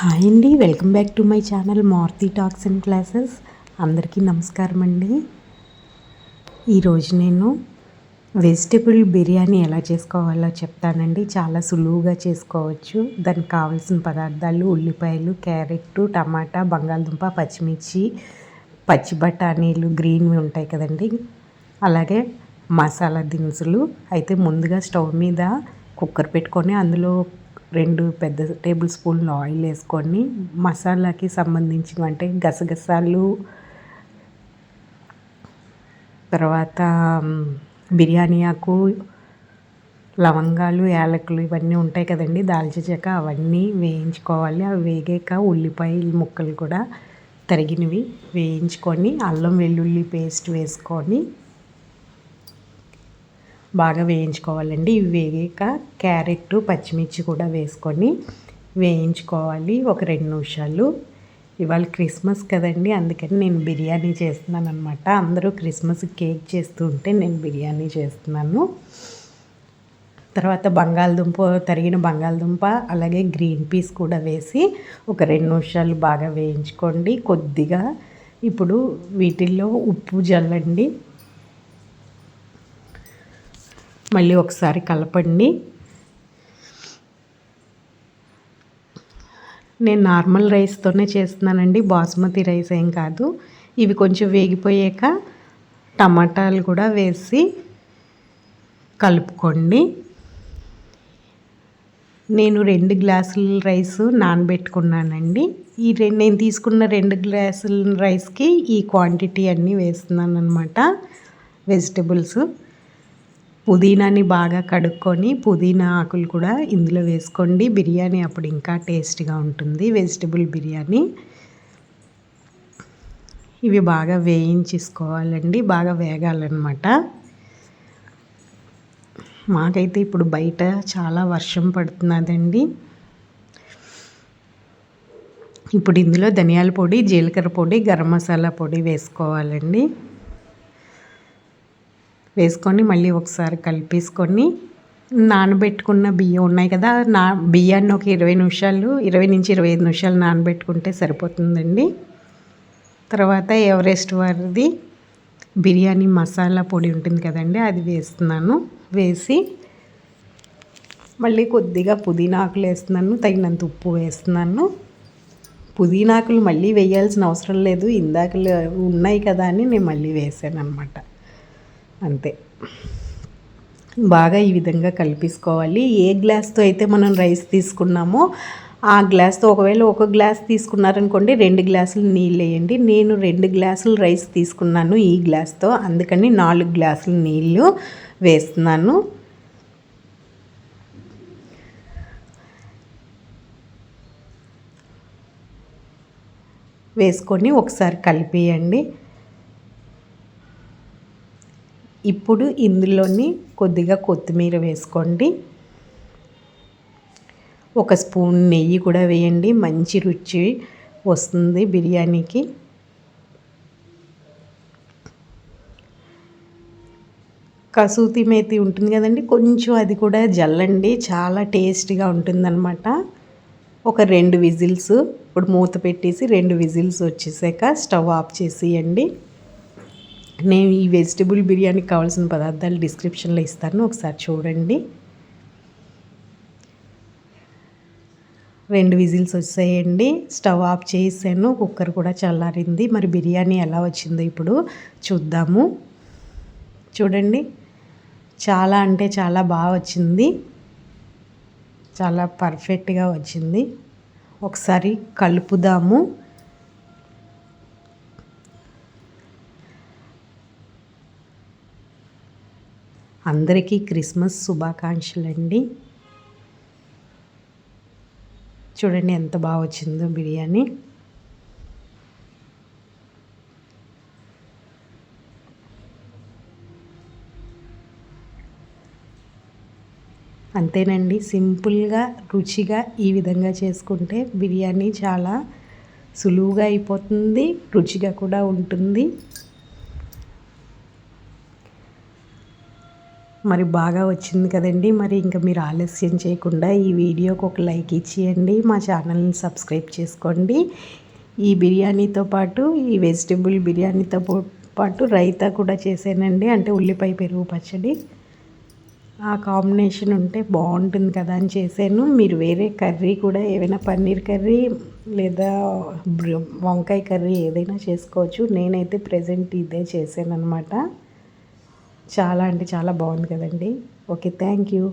Hi అండి welcome back to my channel Maruthi talks and classes. అందరికీ నమస్కారం అండి. ఈరోజు నేను వెజిటబుల్ బిర్యానీ ఎలా చేసుకోవాలో చెప్తానండి. చాలా సులువుగా చేసుకోవచ్చు. దానికి కావాల్సిన పదార్థాలు ఉల్లిపాయలు క్యారెట్ టమాటా బంగాళదుంప పచ్చిమిర్చి పచ్చి బఠానీలు గ్రీన్వి ఉంటాయి కదండి. అలాగే మసాలా దినుసులు. అయితే ముందుగా స్టవ్ మీద కుక్కర్ పెట్టుకొని అందులో రెండు పెద్ద టేబుల్ స్పూన్లు ఆయిల్ వేసుకొని మసాలాకి సంబంధించినవి అంటే గసగసాలు తర్వాత బిర్యానీ ఆకు లవంగాలు యాలకులు ఇవన్నీ ఉంటాయి కదండి దాల్చిన చెక్క అవన్నీ వేయించుకోవాలి. అవి వేగాక ఉల్లిపాయలు ముక్కలు కూడా తరిగినవి వేయించుకొని అల్లం వెల్లుల్లి పేస్ట్ వేసుకొని బాగా వేయించుకోవాలండి. ఇవి వేగాక క్యారెట్ పచ్చిమిర్చి కూడా వేసుకొని వేయించుకోవాలి. ఒక రెండు నిమిషాలు. ఇవాళ క్రిస్మస్ కదండి అందుకని నేను బిర్యానీ చేస్తున్నాను అనమాట అందరూ క్రిస్మస్ కేక్ చేస్తూ ఉంటే నేను బిర్యానీ చేస్తున్నాను. తర్వాత బంగాళదుంప తరిగిన బంగాళదుంప అలాగే గ్రీన్ పీస్ కూడా వేసి ఒక రెండు నిమిషాలు బాగా వేయించుకోండి. కొద్దిగా ఇప్పుడు వీటిల్లో ఉప్పు జల్లండి. మళ్ళీ ఒకసారి కలపండి. నేను నార్మల్ రైస్తోనే చేస్తున్నానండి బాస్మతి రైస్ ఏం కాదు. ఇవి కొంచెం వేగిపోయాక టమాటాలు కూడా వేసి కలుపుకోండి. నేను రెండు గ్లాసుల రైస్ నానబెట్టుకున్నానండి. ఈ రెండు నేను తీసుకున్న రెండు గ్లాసుల రైస్కి ఈ క్వాంటిటీ అన్నీ వేస్తున్నాను అనమాట వెజిటబుల్స్. పుదీనాని బాగా కడుక్కొని పుదీనా ఆకులు కూడా ఇందులో వేసుకోండి. బిర్యానీ అప్పుడు ఇంకా టేస్ట్గా ఉంటుంది. వెజిటబుల్ బిర్యానీ. ఇవి బాగా వేయించేసుకోవాలండి. బాగా వేగాలన్నమాట. మాకైతే ఇప్పుడు బయట చాలా వర్షం పడుతున్నదండి. ఇప్పుడు ఇందులో ధనియాల పొడి జీలకర్ర పొడి గరం మసాలా పొడి వేసుకోవాలండి. వేసుకొని మళ్ళీ ఒకసారి కలిపేసుకొని నానబెట్టుకున్న బియ్యం ఉన్నాయి కదా నా బియ్యాన్ని ఒక ఇరవై నిమిషాలు ఇరవై నుంచి ఇరవై ఐదు నిమిషాలు నానబెట్టుకుంటే సరిపోతుందండి. తర్వాత ఎవరెస్ట్ వారిది బిర్యానీ మసాలా పొడి ఉంటుంది కదండి అది వేస్తున్నాను. వేసి మళ్ళీ కొద్దిగా పుదీనాకులు వేస్తున్నాను తగినంత ఉప్పు వేస్తున్నాను. పుదీనాకులు మళ్ళీ వేయాల్సిన అవసరం లేదు ఇందాకలు ఉన్నాయి కదా అని నేను మళ్ళీ వేసాను అనమాట అంతే. బాగా ఈ విధంగా కలిపేసుకోవాలి. ఏ గ్లాస్తో అయితే మనం రైస్ తీసుకున్నామో ఆ గ్లాస్తో ఒకవేళ ఒక గ్లాస్ తీసుకున్నారనుకోండి రెండు గ్లాసులు నీళ్ళు వేయండి. నేను రెండు గ్లాసులు రైస్ తీసుకున్నాను ఈ గ్లాస్తో అందుకని నాలుగు గ్లాసులు నీళ్ళు వేస్తున్నాను. వేసుకొని ఒకసారి కలిపేయండి. ఇప్పుడు ఇందులోని కొద్దిగా కొత్తిమీర వేసుకోండి. ఒక స్పూన్ నెయ్యి కూడా వేయండి. మంచి రుచి వస్తుంది బిర్యానీకి. కసూతి మేతి ఉంటుంది కదండి కొంచెం అది కూడా జల్లండి. చాలా టేస్ట్గా ఉంటుందన్నమాట. ఒక రెండు విజిల్స్ ఇప్పుడు మూత పెట్టేసి రెండు విజిల్స్ వచ్చేసాక స్టవ్ ఆఫ్ చేసేయండి. నేను ఈ వెజిటబుల్ బిర్యానీకి కావాల్సిన పదార్థాలు డిస్క్రిప్షన్లో ఇస్తాను ఒకసారి చూడండి. రెండు విజిల్స్ వచ్చాయండి. స్టవ్ ఆఫ్ చేసాను కుక్కర్ కూడా చల్లారింది. మరి బిర్యానీ ఎలా వచ్చిందో ఇప్పుడు చూద్దాము. చూడండి చాలా అంటే చాలా బాగా వచ్చింది. చాలా పర్ఫెక్ట్గా వచ్చింది. ఒకసారి కలుపుదాము. అందరికీ క్రిస్మస్ శుభాకాంక్షలు అండి చూడండి ఎంత బాగా వచ్చిందో బిర్యానీ. అంతేనండి సింపుల్గా రుచిగా ఈ విధంగా చేసుకుంటే బిర్యానీ చాలా సులువుగా అయిపోతుంది రుచిగా కూడా ఉంటుంది. మరి బాగా వచ్చింది కదండి. మరి ఇంకా మీరు ఆలస్యం చేయకుండా ఈ వీడియోకి ఒక లైక్ ఇచ్చేయండి. మా ఛానల్ని సబ్స్క్రైబ్ చేసుకోండి. ఈ బిర్యానీతో పాటు ఈ వెజిటేబుల్ బిర్యానీతో పాటు రైతా కూడా చేశానండి. అంటే ఉల్లిపాయ పెరుగు పచ్చడి. ఆ కాంబినేషన్ ఉంటే బాగుంటుంది కదా అని చేశాను. మీరు వేరే కర్రీ కూడా ఏమైనా పన్నీర్ కర్రీ లేదా వంకాయ కర్రీ ఏదైనా చేసుకోవచ్చు. నేనైతే ప్రజెంట్ ఇదే చేశాను అనమాట చాలా అంటే చాలా బాగుంది కదండి. Okay thank you.